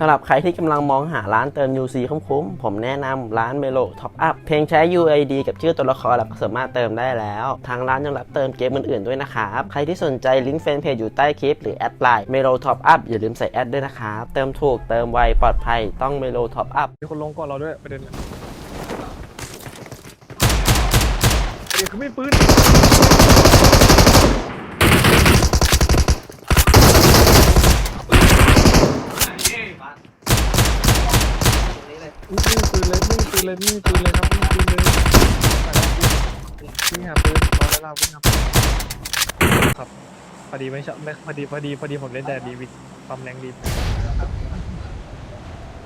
สำหรับใครที่กำลังมองหาร้านเติม UC คุ้มๆ ผมแนะนำร้าน Melo Top Up เพียงใช้ UID กับชื่อตัวละครแล้วก็สามารถเติมได้แล้ว ทางร้านยังรับเติมเกมอื่นๆด้วยนะครับ ใครที่สนใจลิงก์แฟนเพจอยู่ใต้คลิปหรือแอดไลน์ Melo Top Up อย่าลืมใส่แอดด้วยนะครับ เติมถูกเติมไวปลอดภัยต้อง Melo Top Up มีคนลงก่อนเราด้วยประเด็นประเด็นคือไม่ปืน นี่ปืนเลยนี่ปืนเลยนี่ปืนเลยครับนี่ปืนเลยวิ่งหาปืนรอเวลาวิ่งหาปืนครับพอดีไม่ชอบไม่พอดีพอดีพอดีผมเล่นแต่ดีวิดความแรงดี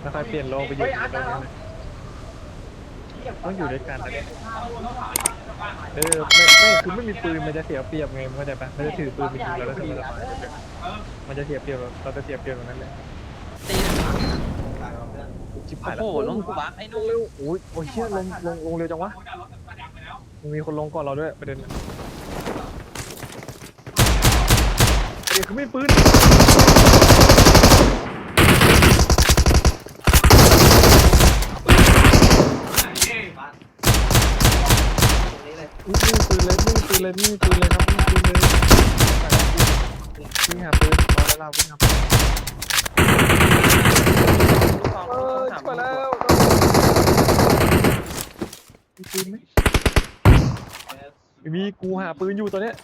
ไม่ค่อยเปลี่ยนโลกไปอยู่ในโลกนี้เลยต้องอยู่ด้วยกันนะเนี่ยเออไม่ไม่คือไม่มีปืนมันจะเสียเปรียบไงมันเข้าใจปะมันจะถือปืนไปยิงเราแล้วถือเรามันจะเสียเปรียบเราจะเสียเปรียบตรงนั้นเลยตีหนึ่ง ชิบหายแล้วโอ้โหลงกูบักไอ้นุ่มเร็วโอ้ยโอ้ยเชี่ยลงลงลงเร็วจังวะมันมีคนลงก่อนเราด้วยประเด็นประเด็นคือไม่ปืนนี่ปืนเลยนี่ปืนเลยนี่ปืนเลยครับนี่ปืนเลยไปแล้ววิ่งหาปืนรอเวลาวิ่งหาปืน เออชิบหายแล้วมีปืนไหมไม่มีกูหาปืนอยู่ตอนเนี้ย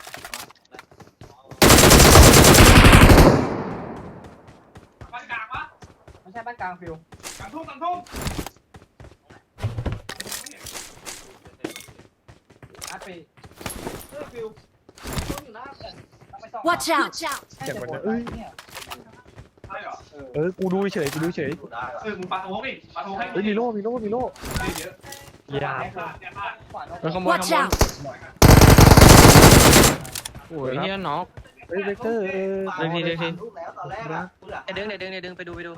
ไม่ใช่บ้านกลางฟิวอัดไปเฮ้ยฟิวต้นอยู่หน้าไปส่อง Watch out! เจ็บกว่านั้นเอ้ย เออ กูดูเฉย กูดูเฉยเออมึงปาโค้งดิปาโค้งให้เฮ้ยมีโล่มีโล่มีโล่เยอะยาขวานมันขโมย Watch ขโมย out! โอ้ยเฮียน็อก เฮ้ยเวกเตอร์เออเดี๋ยวทีเดี๋ยวทีลูกแล้วตอนแรกอะกูเหลือเดี๋ยวดึงเดี๋ยวดึงเดี๋ยวดึงไปดูไปดู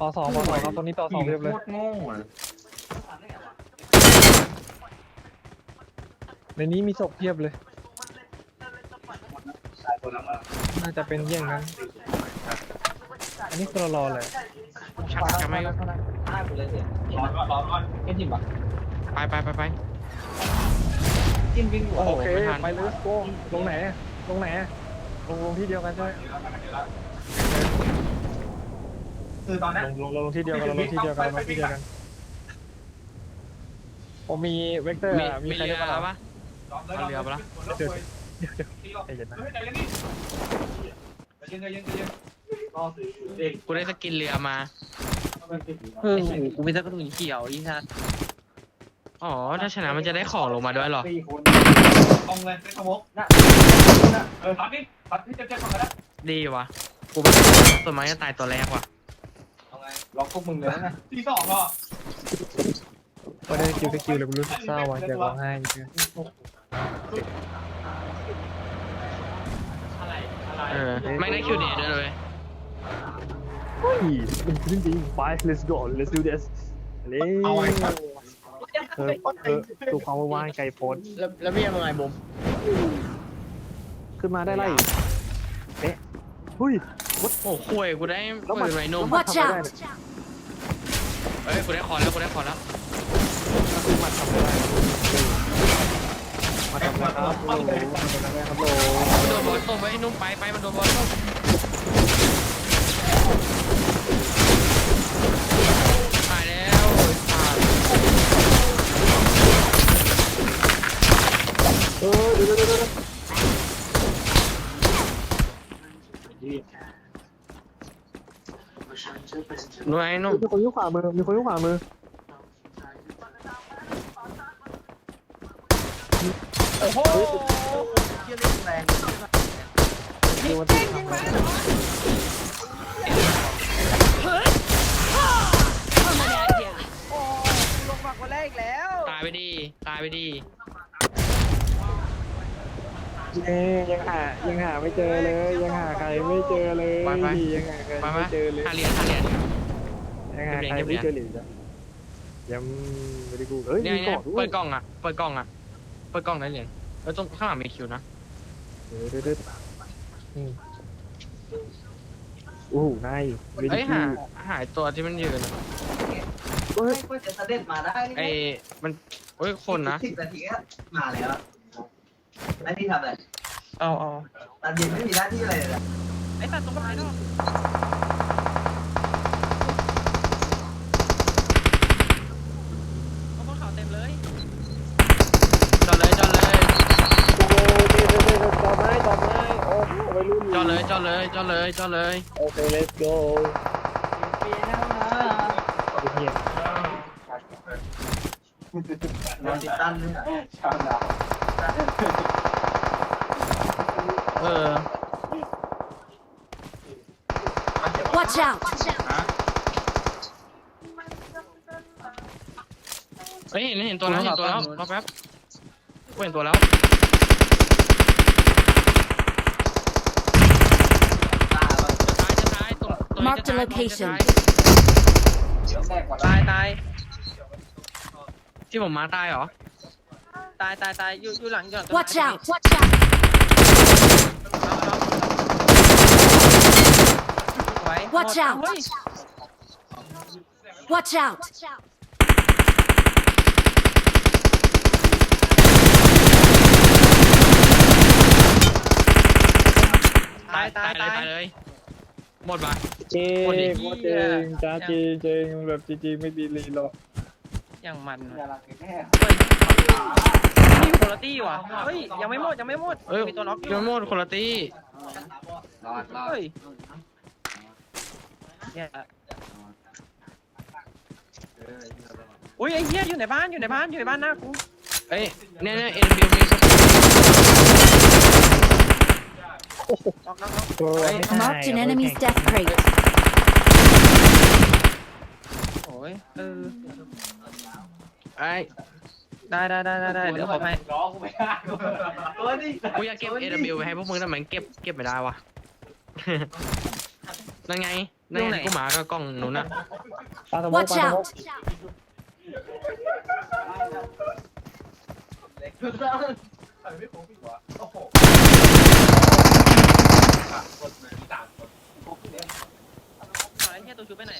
ต่อสองต่อสองครับตอนนี้ต่อสองเรียบเลย โคตรโง่อะในนี้มีศพเพียบเลย น่าจะเป็นเยี่ยงนั้น อันนี้คือเรารอเลยชักจะไม่ห้ากูเลยเสียร้อนก่อนร้อนก่อนเอ็นจิมปะไปไปไปไปจิ้มวิ่งอยู่โอเคไม่ทันไปเลยโก้ลงไหนลงไหนลงลงที่เดียวกันใช่ไหมคือตอนนี้ลงลงลงที่เดียวกันเราลงที่เดียวกันเราลงที่เดียวกันผมมีเวกเตอร์มีอะมีมีใครเรืได้อบ้างปะเอาเรือปะล่ะเดี๋ยวเดี๋ยวเดี๋ยวใจเย็นนะเฮ้ยใจเย็นดิใจเย็นใจเย็นใจเย็นรอสิเด็ก กูได้สกินเรือมาเออกูมีสักกระสุนเขียวอีสัตว์อ๋อถ้าชนะมันจะได้ของลงมาด้วยเหรอสี่คนตรงเลยเป็นขโมกน่ะเออพัดดิพัดที่จะเจ็บก่อนก็ได้ดีวะกูเป็นส่วนมากจะตายตัวแรกว่ะเอาไงล็อกพวกมึงเลยนะที่สองก็พอได้คิวสกิลเลยกูรู้สึกเศร้าว่ะอยากร้องไห้จริงเออไม่ได้คิวเดย์ด้วยเลยๆเฮ้ยเป็นจริงจริง Bye let's go let's do this เร็วเออเออดูความว่างไกลโพ้นแล้วแล้วพี่ยังไงบุ๋มขึ้นมาได้ไรเอ๊ะเฮ้ย โอ้คุยกูได้ปืนไว้นุ่ม Watch out! เอ้ยกูได้คอนแล้วกูได้คอนแล้วก็คือมาทำอะไรมาทำอะไรครับโอ้โหมาทำอะไรครับโอ้มันโดนบอลตบไว้นุ่มไปไปมันโดนบอลตบตายแล้วไอ้สัตว์ เออเดี๋ยวเดี๋ยวเดี๋ยว นุ่มไอ้นุ่มมีคนยุ่งขวามือ มีคนยุ่งขวามือดูมันติดทำอะไร Coming at ya! ลงมาคนแรกอีกแล้ว ตายไปดีตายไปดีเอ๊ยยังหายังหาไม่เจอเลย ยังหาใครไม่เจอเลยไปไปยังหาใครมาไม่มาเจอเลย หาเหรียญหาเหรียญ ยังหาใครไม่เจอเลยจ้ะยังไม่ได้กูเฮ้ยเนี่ยมีเนี่เกาะยด้วเปิยดกล่องอะเปิดกล่องอะเปิดกล่องได้เหรียญแล้วตรงข้างหลังมีคิวนะเดี๋ยวเดี๋ยวเดี๋ยวอืมโอ้โหนายวิเอ้ธียหาหายตัวที่มันยืนอะไม่ก็จะเสด็จมาได้ไอ้มันเอ้ยคนนะสิบนาทีก็มาแล้วหน้าที่ทำอะไรเอาเอาตอนเย็นไม่มีหน้าที่อะไรเลยไอ้ตัดตรงไหนเนาะเอาบนเขาเต็มเลยจอดเลยจอดเลย โอ้โหนี่นี่นี่ต่อไม้ต่อไม้โอ้โหวัยรุ่น จอดเลยจอดเลยจอดเลยจอดเลยโอเค let's go ปีแล้วนะเงียบนอนติดตั้นเลยชาวนาเออ Watch out! เฮ้ยเห็นเห็นตัวแล้วเห็นตัวแล้วรอแป๊บกูเห็นตัวแล้ว ตาบ้าง จะตายจะตายตัวตัวนี้ Mark จะ the ตาย location เดี๋ยวแม่กว่าตายตายที่ผมมาตายเหรอ ตายตายตายอยู่อยู่หลังอยู่หลังต้นไม้ Watch out! Watch out! ไว้ Watch out เฮ้ย Watch out! ตายตายตายเลย หมดปะ จริงคนดีโคตรจริงจ้าจริงจริงแบบจริงๆไม่มีรีหรอกอย่างมันอย่าลักแค่นี่คนละตี้ว่ะเฮ้ยยังไม่หมดยังไม่หมดเฮ้ยมีตัวน็อกยังไม่หมดคนละตี้รอดรอดเฮ้ยเนี่ยอุ้ยไอ้เหี้ยอยู่ในบ้านอยู่ในบ้านอยู่ในบ้านหน้ากูเอ้ยเนี่ยเนี่ยเอ็นบิวมีสกิล น็อกน็อกน็อกตัว Marked an enemy's death crate. โอ้ยเออไอ้ได้ได้ได้ได้ได้เดี๋ยวผมให้ร้องกูไม่ได้ตัวนี้กูอยากเก็บ AW ไปให้พวกมึงแต่มันเก็บเก็บไม่ได้ว่ะนั่นไงนั่นไงกูหมากับกล้องนู้นน่ะปาสมอง Watch ปาสมอง out! คือต้องไม่คงพี่หัวโอ้โหไอ้เหี้ยตัวชูไปไหน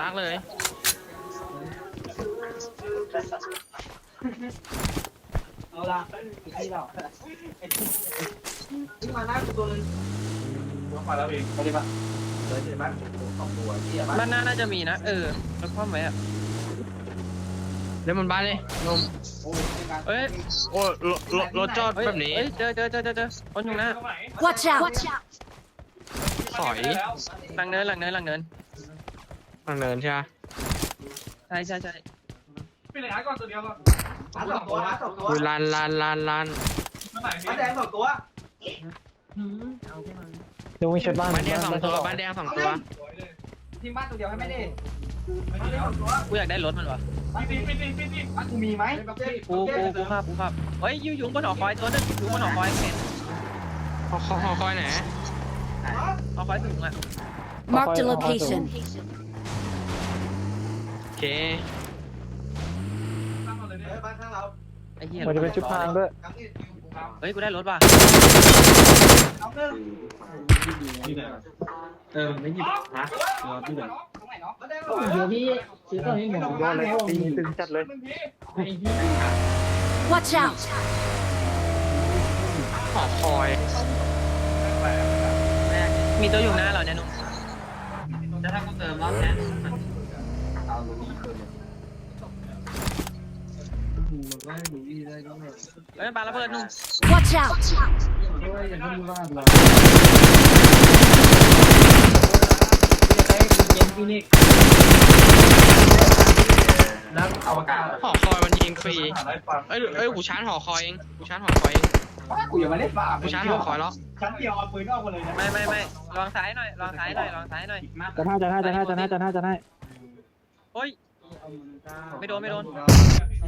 ลากเลยเอาละที่เราที่มาหน้าตัวนึงมาแล้วเองไปดิป่ะเลยเดี๋ยวบ้านสองตัวที่บ้าน บ้านหน้าน่าจะมีนะ เออแล้วคว่ำไว้อะ เล่นบนบ้านเลยนมโอ้ยเอ้ยโอ้รถรถรถจอดแบบนี้เอ้ยเจอเจอเจอเจอเจอคนอยู่หน้า Watch out! ถอยหลังเนินหลังเนินหลังเนินหลังเนินใช่ไหมใช่ใช่ใช่ไปไหนก่อนตัวเดียวก่อนอาสองตัวอาสองตัวคุยลานลานลานลานเมื่อไหร่มาแดงสองตัวดูไม่ใช่บ้านบ้านแดงสองตัวบ้านแดงสองตัว ทีมบ้านตัวเดียวให้ไม่ได้ กูอยากได้รถมันวะปิดปิดปิดปิดปิดกูมีไหมกูกูกูภาพกูภาพเฮ้ยยูยู่บนหอคอยตัวนึงยูบนหอคอยเห็นหอคอยหอคอยไหนหอคอยสูงอะ Marked a location. โอเคบ้านข้างเราไอ้เหี้ยมันจะเป็นชุดพรางด้วยเฮ้ยกูได้รถว่ะเออไม่หยิบนะรอที่หนตรงไหนเนาะมาแดง เดี๋ยวพี่ซื้อตัวนี้หมดยอดเลยตีนี้ตึงจัดเลย Watch out! หอคอยมีตัวอยู่หน้าเราเนี่ยนุ่มจะถ้ากูเติมรอบเนี้ยเอาลูกคืนเฮ้ยปาระเบิดนุ่ม Watch out! แล้วอวกาศหอคอยมันยิงฟรีได้ฟังเอ้ยเอ้ยกูชาร์จหอคอยเองกูชาร์จหอคอยเองกูยังไม่ได้ฝากกูชาร์จหอคอยแล้วชั้นเดียวเอาปืนออกมาเลยนะไม่ไม่ไม่ลองซ้ายหน่อยลองซ้ายหน่อยลองซ้ายหน่อยจะให้จะให้จะให้จะให้จะให้จะให้เฮ้ยไม่โดนไม่โดน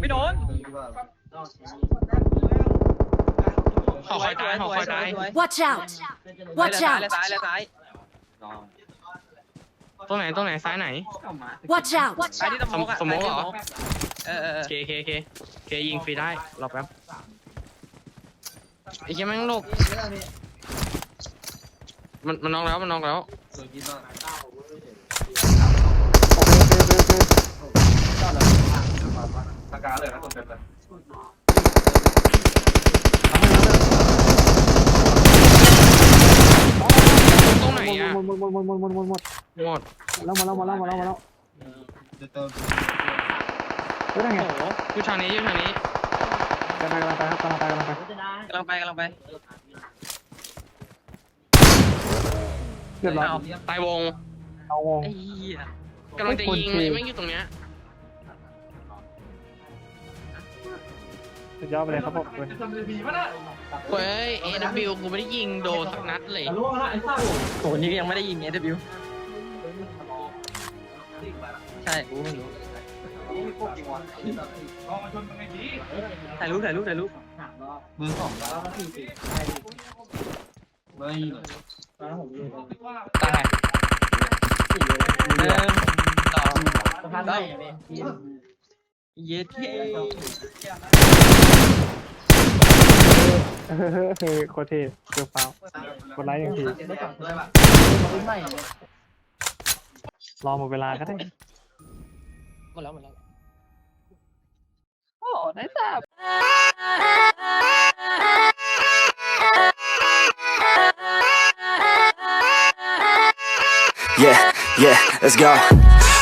ไม่โดนหอคอยตายหอคอยตาย Watch out! Watch ซ้าย out! ซ้ายซ้าย ตรงไหนตรงไหนซ้ายไหน Watch out! ซ้ายที่สมองอะสมมุติเหรอ เออเออเออเคเคเคเคยิงฟรีได้รอแป๊บไอ้เหี้ยแม่งหลบมันมันน็อกแล้วมันน็อกแล้ว ตรเลยนะคนเต็มเลยตรงไหนอะหมดหมดหมดหมดหมดหมดหมดหมดแล้วมาแล้วมาแล้วมาแล้วมาแล้วเฮ้ยนั่นไงโอ้โหอยู่ทางนี้อยู่ทางนี้กำลังไปครับกำลังไปกำลังไปกำลังไปกำลังไปเรียบร้อยเอาตายวงเอาวงไอ้เหี้ยกำลังจะยิงเลยแม่อยู่ตรงเนี้ยสุดยอดไปเลยครับผมทำ เลยดีมากนะเฮ้ยเอ็นบิวกูไม่ได้ยิงโดนสักนัดเลยแต่รู้ว่าไอ้ซ่าโอ้นี่ยังไม่ได้ยิงเอ็นบิวใช่กูไม่รู้ลองมาชนกันไงดีถ่ายรูปถ่ายรูปถ่ายรูปมือสองแล้วก็สี่สี่ไม่ตอนนั้นผมอยู่ตายหนึ่งสองสะพานได้เนี่ยเย็ดเท่เฮ้ย โคตรเท่เกือบเปล่ากดไลค์อย่างทีได้สองตัวแบบรุ่นใหม่รอหมดเวลาก็ได้หมดแล้วหมดแล้วโอ้ได้ทราบ Yeah, yeah, let's go.